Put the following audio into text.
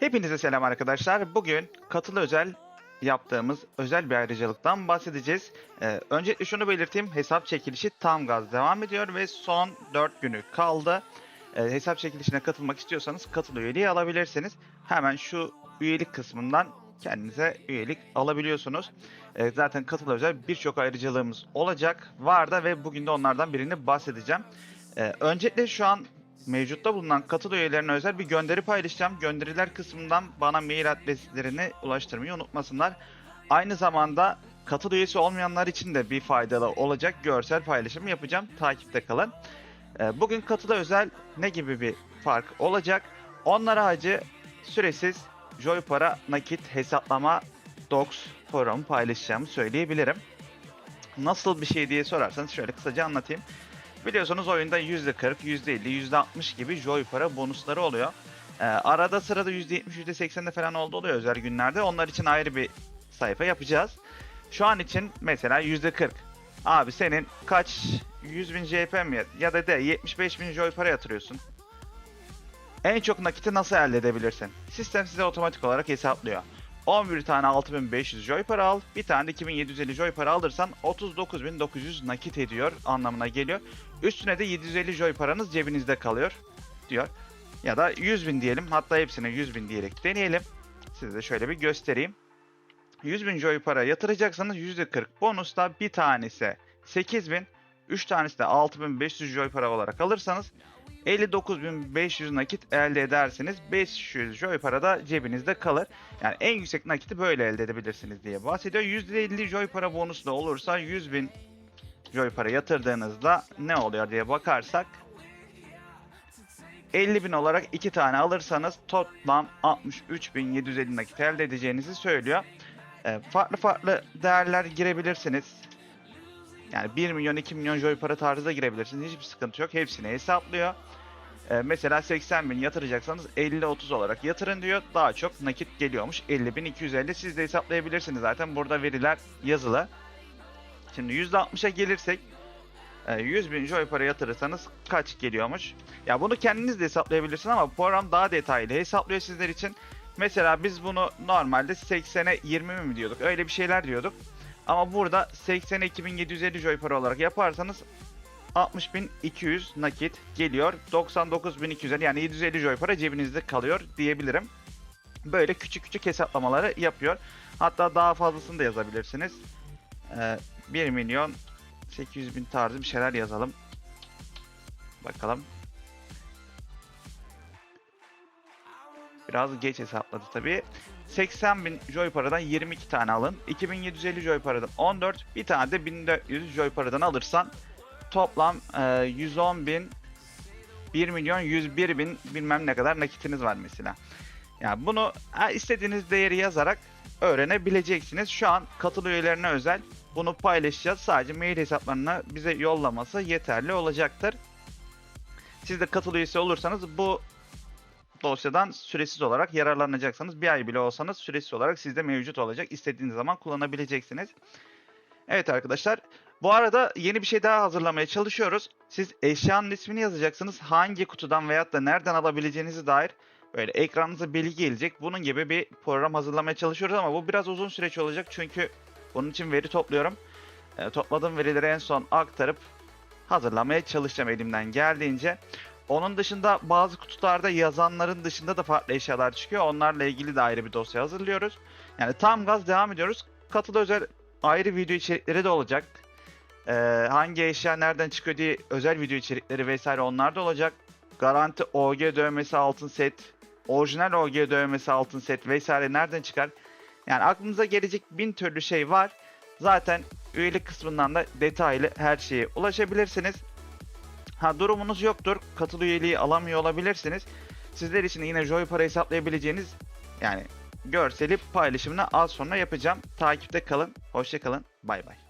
Hepinize selam arkadaşlar. Bugün katılı özel yaptığımız özel bir ayrıcalıktan bahsedeceğiz. Ee, öncelikle şunu belirteyim. Hesap çekilişi tam gaz devam ediyor ve son 4 günü kaldı. Ee, hesap çekilişine katılmak istiyorsanız katıl üyeliği alabilirsiniz. Hemen şu üyelik kısmından kendinize üyelik alabiliyorsunuz. Ee, zaten katıl özel birçok ayrıcalığımız olacak. Var da ve bugün de onlardan birini bahsedeceğim. Ee, öncelikle şu an mevcutta bulunan katıl üyelerine özel bir gönderi paylaşacağım. Gönderiler kısmından bana mail adreslerini ulaştırmayı unutmasınlar. Aynı zamanda katıl üyesi olmayanlar için de bir faydalı olacak görsel paylaşım yapacağım. Takipte kalın. Ee, Bugün katıla özel ne gibi bir fark olacak? Onlar hacı süresiz Joy Para nakit hesaplama Docs forum paylaşacağımı söyleyebilirim. Nasıl bir şey diye sorarsanız şöyle kısaca anlatayım. Biliyorsunuz oyunda %40, %50, %60 gibi Joy para bonusları oluyor. Ee, arada sırada %70, %80'de falan oldu oluyor özel günlerde. Onlar için ayrı bir sayfa yapacağız. Şu an için mesela %40. Abi senin kaç 100 bin JP mi ya da de 75 bin Joy para yatırıyorsun. En çok nakiti nasıl elde edebilirsin? Sistem size otomatik olarak hesaplıyor. 11 tane 6500 joy para al, bir tane de 2750 joy para alırsan 39900 nakit ediyor anlamına geliyor. Üstüne de 750 joy paranız cebinizde kalıyor diyor. Ya da 100 bin diyelim hatta hepsine 100 bin diyerek deneyelim. Size şöyle bir göstereyim. 100 bin joy para yatıracaksanız %40 bonusla bir tanesi 8000, 3 tanesi de 6500 joy para olarak alırsanız 59.500 nakit elde edersiniz. 500 joy para da cebinizde kalır. Yani en yüksek nakiti böyle elde edebilirsiniz diye bahsediyor. %50 joy para bonusu da olursa 100.000 joy para yatırdığınızda ne oluyor diye bakarsak 50.000 olarak 2 tane alırsanız toplam 63.750 nakit elde edeceğinizi söylüyor. Ee, farklı farklı değerler girebilirsiniz. Yani 1 milyon 2 milyon joy para tarzı da girebilirsiniz. Hiçbir sıkıntı yok. Hepsini hesaplıyor. Ee, mesela 80 bin yatıracaksanız 50-30 olarak yatırın diyor. Daha çok nakit geliyormuş. 50 bin 250 siz de hesaplayabilirsiniz zaten. Burada veriler yazılı. Şimdi %60'a gelirsek e, 100 bin joy para yatırırsanız kaç geliyormuş? Ya bunu kendiniz de hesaplayabilirsiniz ama program daha detaylı hesaplıyor sizler için. Mesela biz bunu normalde 80'e 20 mi diyorduk? Öyle bir şeyler diyorduk. Ama burada 80'e 2750 joy para olarak yaparsanız 60.200 nakit geliyor. 99.250 yani 750 joy para cebinizde kalıyor diyebilirim. Böyle küçük küçük hesaplamaları yapıyor. Hatta daha fazlasını da yazabilirsiniz. Ee, 1 milyon 800 bin tarzı bir şeyler yazalım. Bakalım. Biraz geç hesapladı tabii. 80 bin joy paradan 22 tane alın. 2750 joy paradan 14. Bir tane de 1400 joy paradan alırsan toplam e, 110 bin 1 milyon 101 bin bilmem ne kadar nakitiniz var mesela. Yani bunu istediğiniz değeri yazarak öğrenebileceksiniz. Şu an katıl üyelerine özel bunu paylaşacağız. Sadece mail hesaplarına bize yollaması yeterli olacaktır. Siz de katıl üyesi olursanız bu dosyadan süresiz olarak yararlanacaksınız. Bir ay bile olsanız süresiz olarak sizde mevcut olacak. İstediğiniz zaman kullanabileceksiniz. Evet arkadaşlar. Bu arada yeni bir şey daha hazırlamaya çalışıyoruz. Siz eşyanın ismini yazacaksınız. Hangi kutudan veyahut da nereden alabileceğinizi dair böyle ekranınıza bilgi gelecek. Bunun gibi bir program hazırlamaya çalışıyoruz ama bu biraz uzun süreç olacak. Çünkü bunun için veri topluyorum. E, topladığım verileri en son aktarıp hazırlamaya çalışacağım elimden geldiğince. Onun dışında bazı kutularda yazanların dışında da farklı eşyalar çıkıyor. Onlarla ilgili de ayrı bir dosya hazırlıyoruz. Yani tam gaz devam ediyoruz. Katılı özel ayrı video içerikleri de olacak. Ee, hangi eşya nereden çıkıyor diye özel video içerikleri vesaire onlar da olacak. Garanti OG dövmesi altın set, orijinal OG dövmesi altın set vesaire nereden çıkar? Yani aklınıza gelecek bin türlü şey var. Zaten üyelik kısmından da detaylı her şeye ulaşabilirsiniz. Ha durumunuz yoktur. Katıl üyeliği alamıyor olabilirsiniz. Sizler için yine Joy para hesaplayabileceğiniz yani görseli paylaşımını az sonra yapacağım. Takipte kalın. Hoşça kalın. Bay bay.